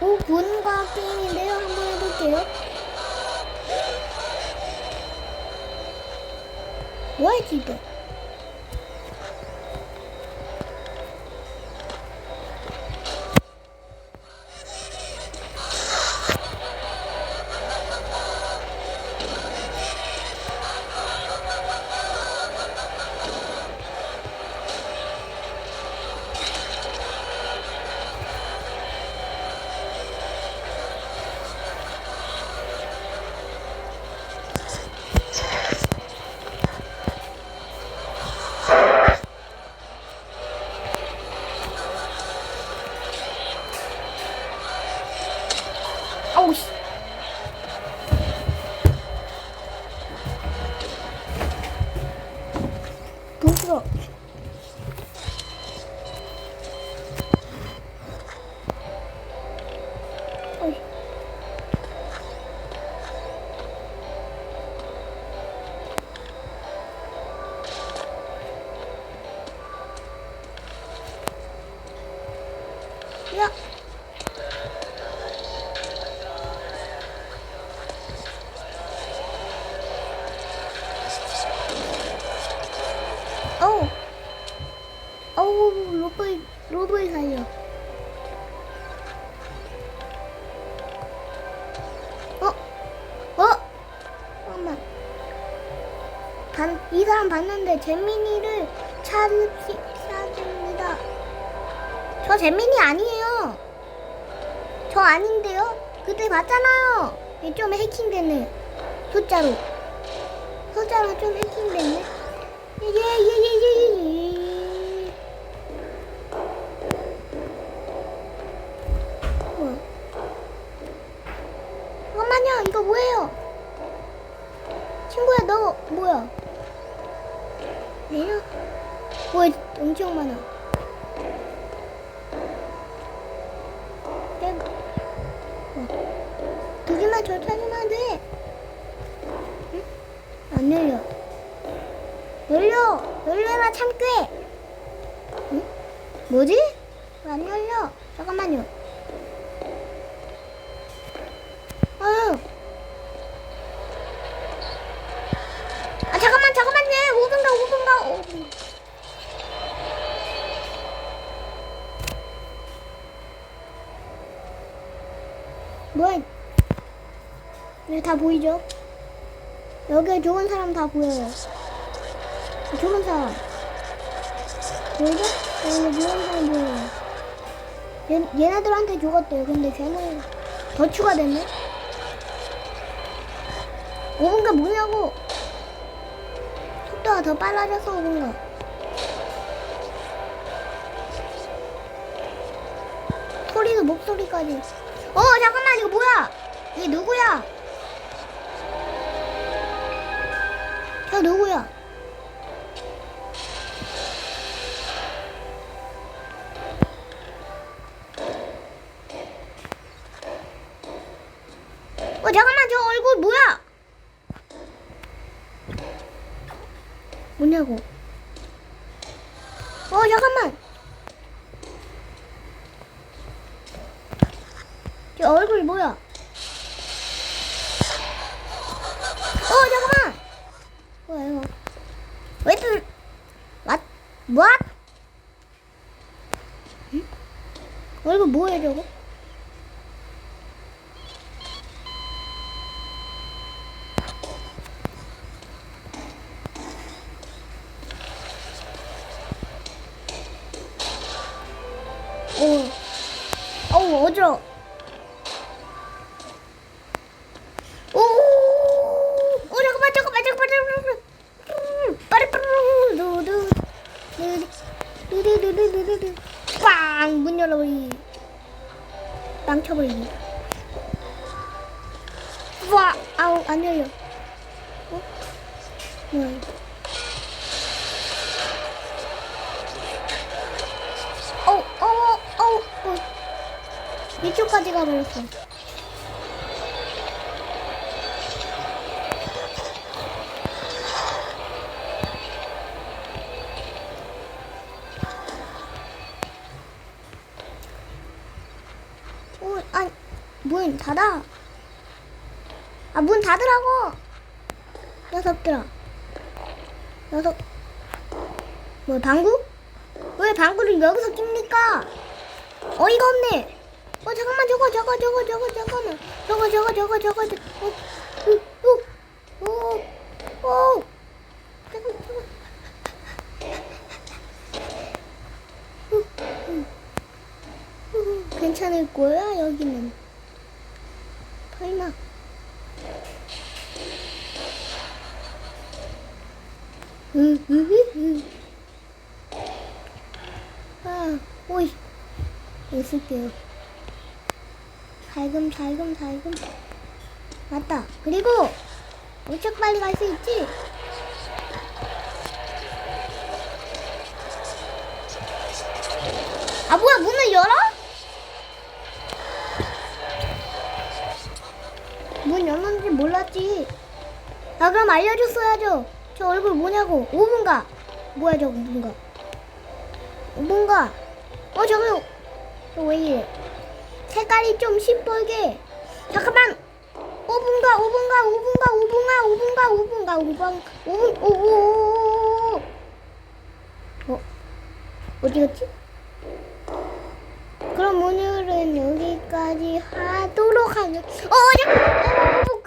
5분과 게임인데요. 한번 해볼게요. 뭐야, 지금? 야. 어우. 어우, 로봇, 로봇 살려. 어? 어? 잠깐만. 반, 이 사람 봤는데 재민이를 찾으, 찾습니다. 저 재민이 아니에요. 저 아닌데요? 그때 봤잖아요. 얘좀 해킹됐네. 숫자로. 숫자로 좀 해킹됐네. 예예예예예. 뭐야? 잠깐만요. 이거 뭐예요? 친구야 너 뭐야? 내려? 뭐야? 엄청 많아. 어. 두 개만 더 찾으면 돼. 응? 안 열려. 열려! 열려라 참깨! 응? 뭐지? 왜안 열려? 잠깐만요. 아유. 아 잠깐만 잠깐만요. 5분가 5분가 5분. 뭐야? 여기 다 보이죠? 여기 좋은 사람 다 보여요. 좋은 사람. 보이죠? 여기 좋은 사람 보여요. 얘, 얘네들한테 죽었대요. 근데 쟤는 더 추가됐네? 5분가 뭐냐고! 속도가 더 빨라져서 5분가. 소리도 목소리까지. 어, 잠깐만, 이거 뭐야? 이게 누구야? 어 잠깐만 저 얼굴 뭐야? 뭐냐고? 어 잠깐만. 저 얼굴 뭐야? 어 잠깐만. 뭐야 이거? 왜 또? 왓? 왓? 응? 얼굴 뭐야 저거? 오, 어우 어지러. 오, 오 잠깐만 잠깐만 잠깐만 잠깐만. 음, 빠르 빠르 두두 두두 두두두두두 빵문 열어버리. 빵 쳐버리기. 와, 아우 안 열려. 어? 뭐야? 어. 이쪽까지 가버렸어. 어, 아니, 문 닫아. 아, 문 닫으라고! 녀석들아. 녀석. 뭐, 방구? 왜 방구를 여기서 낍니까? 어이가 없네. 어, 잠깐만, 저거, 저거, 저거, 저거, 잠깐만. 저거, 저거, 저거, 저거, 저거. 어, 어, 어, 괜찮을 거야 여기는 설마 으으으으 아 오이 있을게요 살금 살금 살금 맞다 그리고 엄청 빨리 갈 수 있지 아 뭐야 문을 열어? 문 열었는지 몰랐지. 아 그럼 알려줬어야죠. 저 얼굴 뭐냐고. 5분가. 뭐야 저거 5분가. 5분가. 어 저거 저 왜 이래? 색깔이 좀 시뻘게. 잠깐만. 5분가 5분가 5분가 5분가 5분가 5분가 5분 5분 5어 어디 갔지? 그럼 오늘은 여기까지 하도록 하겠. 어, 잠깐. 어,